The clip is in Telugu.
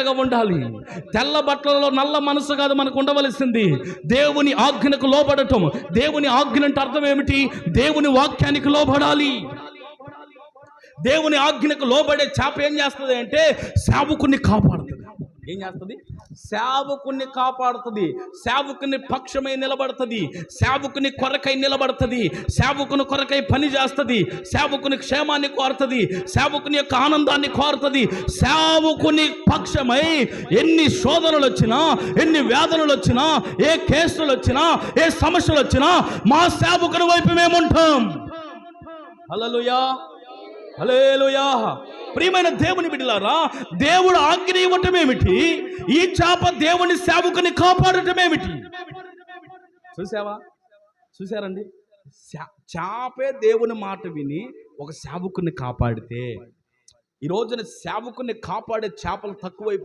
గా ఉండాలి. తెల్ల బట్టలలో నల్ల మనసు కాదు మనకు ఉండవలసింది. దేవుని ఆజ్ఞకు లోబడటం. దేవుని ఆజ్ఞ అంటే అర్థం ఏమిటి? దేవుని వాక్యానికి లోబడాలి. దేవుని ఆజ్ఞకు లోబడే చేప ఏం చేస్తుంది అంటే సేవకుని కాపాడుతుంది. ఏం చేస్తుంది? సేవకుని కాపాడుతుంది. సేవకుని పక్షమై నిలబడుతుంది. సేవకుని కొరకై నిలబడుతుంది. సేవకుని కొరకై పని చేస్తుంది. సేవకుని క్షేమాన్ని కోరుతుంది. సేవకుని యొక్క ఆనందాన్ని కోరుతుంది. సేవకుని పక్షమై ఎన్ని శోధనలు వచ్చినా ఎన్ని వేదనలు వచ్చినా ఏ కేసులు వచ్చినా ఏ సమస్యలు వచ్చినా మా సేవకుని వైపు మేముంటాం. హల్లెలూయా. హలేలుయా ప్రియమైన దేవుని బిడ్డలారా దేవుడు ఆజ్ఞ ఇవ్వటం ఏమిటి? ఈ చేప దేవుని సేవకుని కాపాడటం ఏమిటి? చూసావా చూసారండి శా- చేపే దేవుని మాట విని ఒక సేవకుని కాపాడితే ఈ రోజున సేవకుని కాపాడే చేపలు తక్కువైపోయి